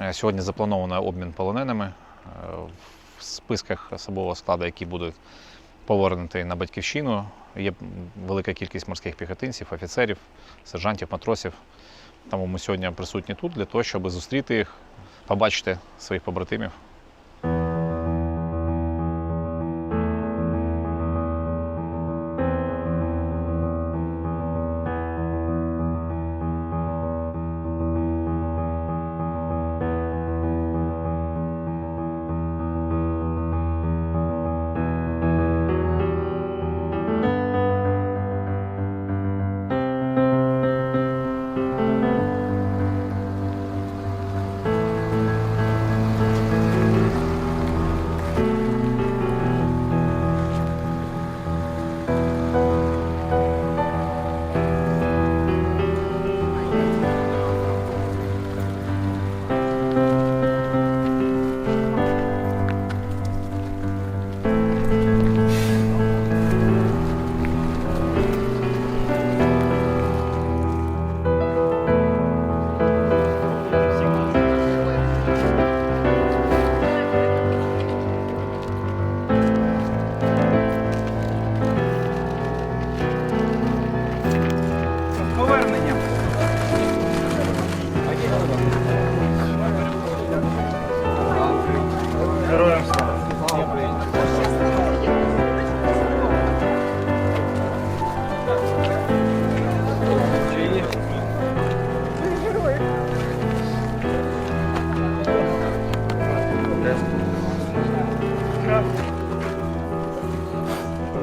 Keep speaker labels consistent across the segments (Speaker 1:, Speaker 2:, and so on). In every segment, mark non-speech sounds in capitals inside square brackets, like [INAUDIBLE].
Speaker 1: Е, Сьогодні заплановано обмін полоненими е, в списках особового складу, які будуть повернуті на батьківщину. Є велика кількість морських піхотинців, офіцерів, сержантів, матросів. Тому ми сьогодні присутні тут для того, щоб зустріти їх, побачити своїх побратимів.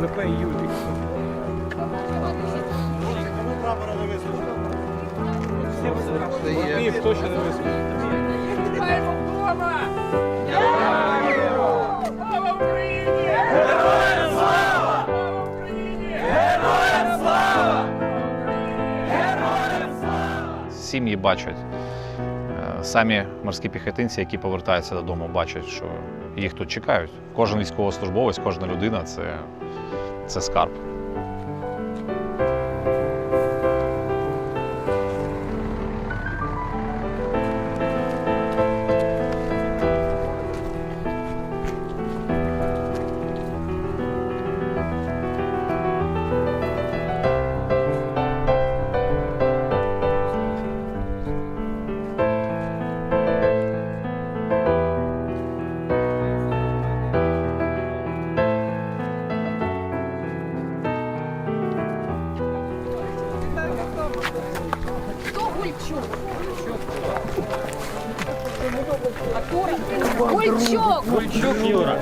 Speaker 2: Лепе Юрій. Ні, хто ще не?
Speaker 3: Слава Україні! Героям слава! Слава Україні! Героям слава!
Speaker 1: Сім'ї бачать, е, самі морські піхотинці, які повертаються додому, бачать, що їх тут чекають. Кожен військовослужбовець, кожна людина це, це скарб.
Speaker 4: Гульчук!
Speaker 2: Кульчук Юра.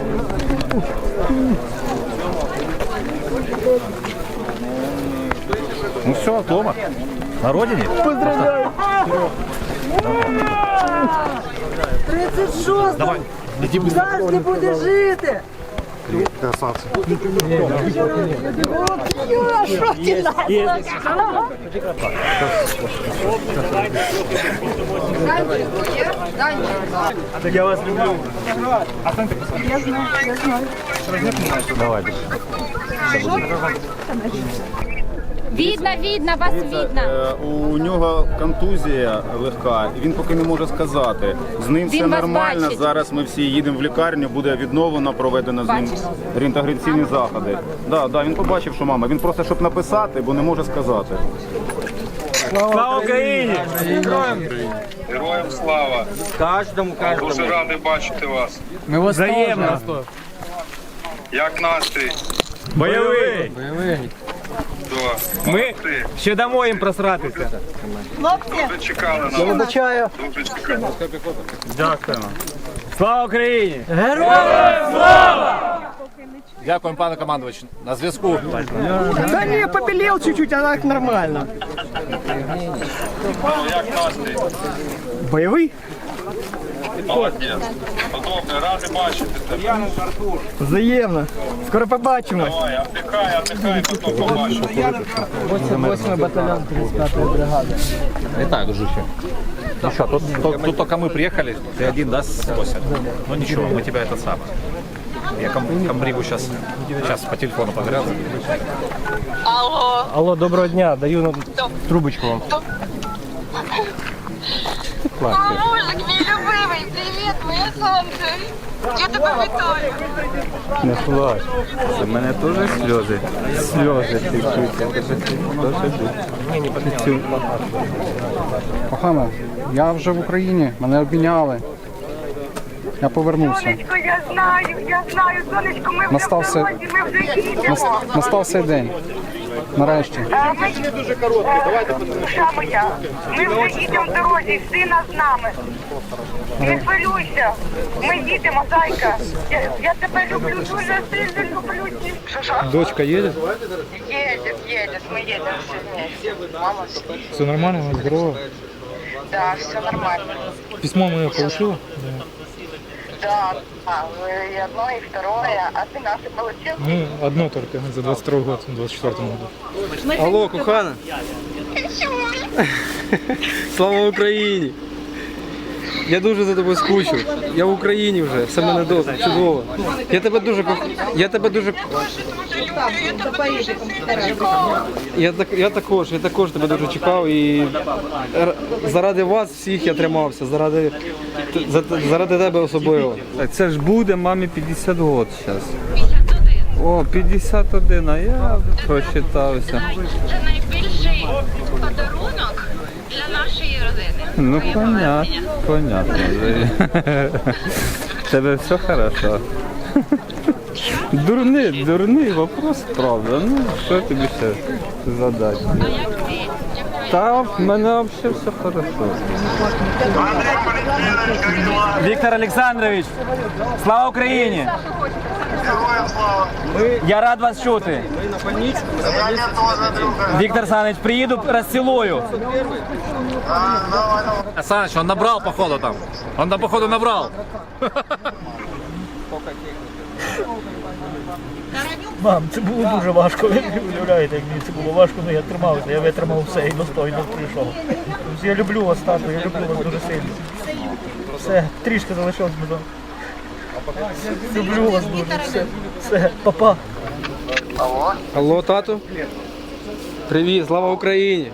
Speaker 1: Ну все, дома. На родині?
Speaker 5: 36
Speaker 1: Давай, іди быстро.
Speaker 5: завжди буде жити. Юра, що ти нас?
Speaker 2: Я знаю, я знаю.
Speaker 1: Давай.
Speaker 4: Видно, видно, вас видно.
Speaker 6: Е, У нього контузія легка, і він поки не може сказати. З ним все
Speaker 4: Він вас
Speaker 6: нормально.
Speaker 4: бачить.
Speaker 6: Зараз ми всі їдемо в лікарню, буде відновлено, проведено з ним
Speaker 4: Бачиш?
Speaker 6: реінтеграційні заходи. Да, да, він побачив, що мама. Він просто щоб написати, бо не може сказати.
Speaker 2: Слава Україні!
Speaker 7: Героям слава!
Speaker 2: Кожному,
Speaker 7: Дуже радий бачити вас.
Speaker 2: Ми вас Взаємно.
Speaker 7: Як настрій?
Speaker 2: Бойовий. Ми ще дамо їм просратися.
Speaker 7: Дуже чекали на вас.
Speaker 5: Вибачаю.
Speaker 7: Дуже чекали.
Speaker 2: Дякуємо. Слава Україні!
Speaker 1: Дякуємо, пане командувач. На зв'язку.
Speaker 5: Да не, побелел чуть-чуть, а так нормально.
Speaker 7: Як настрій?
Speaker 5: Бойовий?
Speaker 7: Молодець. Подобне, радий бачити тебе.
Speaker 5: Взаємно. Скоро побачимо.
Speaker 7: Давай, отдихай, отдихай, потім побачимо.
Speaker 5: 8 батальйон 35-ї бригади.
Speaker 1: Итак, Жухи. Ну что, тут, тут, тут только мы приехали, ты один, да, спросят? Ну ничего, мы тебя это самое. Я ком, комбригу сейчас, сейчас по телефону поговорил.
Speaker 2: Алло, доброго дня. Даю на трубочку вам.
Speaker 8: Мамулик, мій любимий, привіт, моє сонце. Я тебе вітаю.
Speaker 2: Не плач. У мене теж сльози. Сльози течуть. Я тебе теж
Speaker 9: Кохана, я вже в Україні, мене обміняли. Я повернувся.
Speaker 8: Сонечко, я знаю, я знаю, сонечко, ми вже
Speaker 9: Настав се-
Speaker 8: дорозі, ми вже їдемо.
Speaker 9: Нас- Настав цей день. Нарешті.
Speaker 8: А ми... дуже коротко, Душа моя, ми вже їдемо в дорозі, сина з нами. Не хвилюйся, ми їдемо, зайка. Я, я тебе люблю, дуже сильно люблю. Що, що?
Speaker 2: Дочка їде?
Speaker 8: Едет, едет, мы едем все вместе. Мама.
Speaker 2: Все нормально, вона здорова?
Speaker 8: Да, все нормально.
Speaker 2: Письмо моє получила?
Speaker 8: Да, а, да, и одно, и второе. А ты наши получил?
Speaker 2: Ну, одно только за 22 год, в 24 году.
Speaker 10: Алло, кохана. Слава Україні! Я дуже за тобою скучу. Я в Україні вже, все мене добре, чудово. Я тебе дуже. Я тебе дуже. Я, так, я також, я також тебе дуже чекав і заради вас всіх я тримався, заради, за- заради тебе особливо.
Speaker 2: Це ж буде мамі 50 років зараз. О, 51, а я просчитався. Ну, понятно, понятно. [LAUGHS] Тебе все хорошо. [LAUGHS] Дурний, дурний вопрос, правда. Ну, що тобі ще задати? Та в мене взагалі все хорошо. Віктор Олександрович, слава Україні! Я рад вас чути. Віктор Саныч, приїду, розцілую.
Speaker 1: Саныч, он набрал, походу, там. Он походу, набрал.
Speaker 11: Мам, це було дуже важко. Ви не уявляєте, як мені це було важко, але я тримався, я витримав все і достойно прийшов. Тобто Я люблю вас, тато, я люблю вас дуже сильно. Все, трішки залишилось би. Люблю вас дуже. Все, все, папа.
Speaker 10: Алло, тату. Привіт, слава Україні.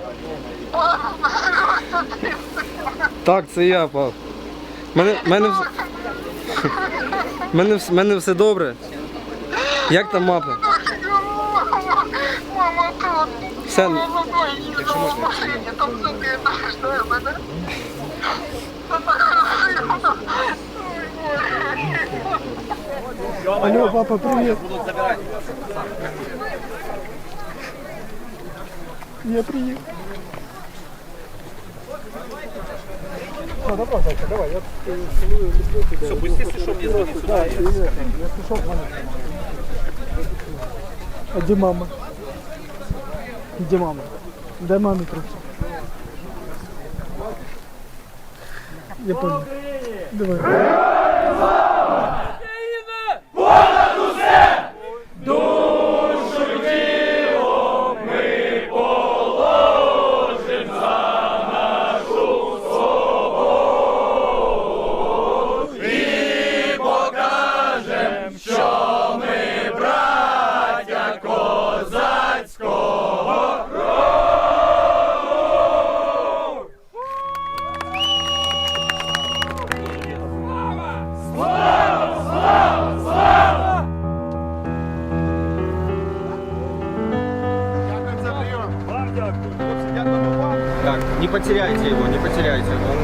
Speaker 10: Так, це я, пап. Мене, мене, [LAUGHS] мене, мене все добре. Як там мапа?
Speaker 8: Мама тут.
Speaker 10: Все,
Speaker 8: Мама їду в машині, там сидить, жде мене. Це так красиво.
Speaker 10: Алло, папа, привіт.
Speaker 11: Я приїхав. Все, пусти, що мені звонить. Да, если что, звони. А где мама? Где мама? Дай маме трубку. Я понял. Давай.
Speaker 10: Потеряйте его, не потеряйте. Он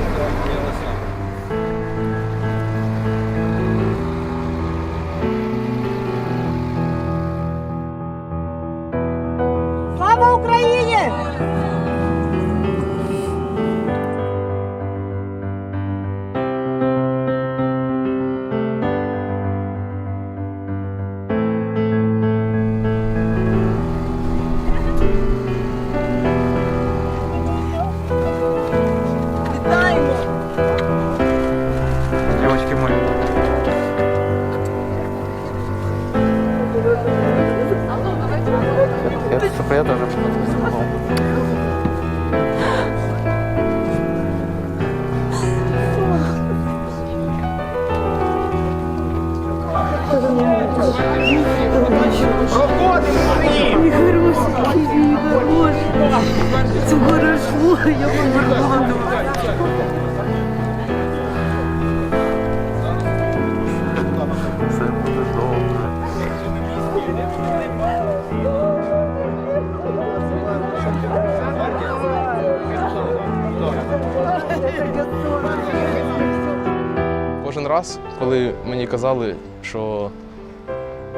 Speaker 10: Кожен раз, коли мені казали, що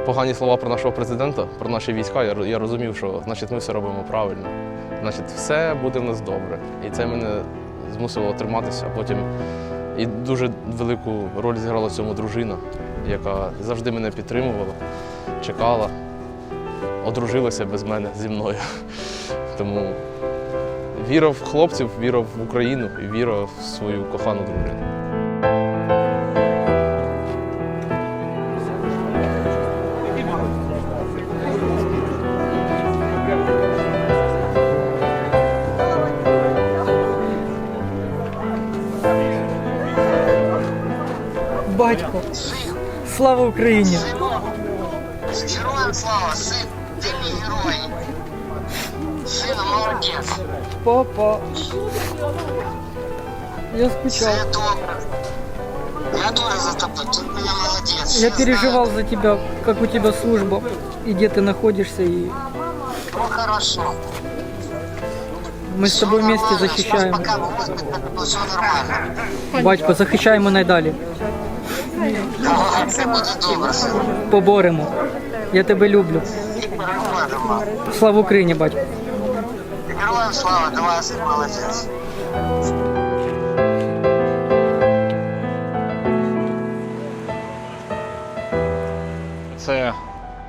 Speaker 10: погані слова про нашого президента, про наші війська, я, я розумів, що значить ми все робимо правильно. Значить, все буде в нас добре. І це мене змусило триматися. Потім і дуже велику роль зіграла цьому дружина, яка завжди мене підтримувала, чекала, одружилася без мене зі мною. Тому віра в хлопців, віра в Україну і віра в свою кохану дружину.
Speaker 12: Батько, слава Україні!
Speaker 8: Героям слава, син, ти мій герой. Сина, молодець.
Speaker 12: Папа. Я скучал.
Speaker 8: Все добре. Я тоже за тобой, ты у меня молодец.
Speaker 12: Я переживал за тебя, как у тебя служба, и где ты находишься, и
Speaker 8: Ну хорошо.
Speaker 12: мы с тобой вместе защищаем.
Speaker 8: Пока в госпитале, ну все нормально.
Speaker 12: Батько, захищаємо найдалі.
Speaker 8: Все буде добре.
Speaker 12: Поборемо. Я тебе люблю. Слава Україні, батько.
Speaker 8: Героям слава, давай, молодець.
Speaker 1: Це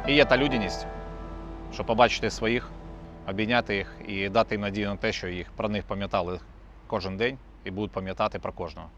Speaker 1: і є та людяність, щоб побачити своїх, обійняти їх і дати їм надію на те, що їх про них пам'ятали кожен день і будуть пам'ятати про кожного.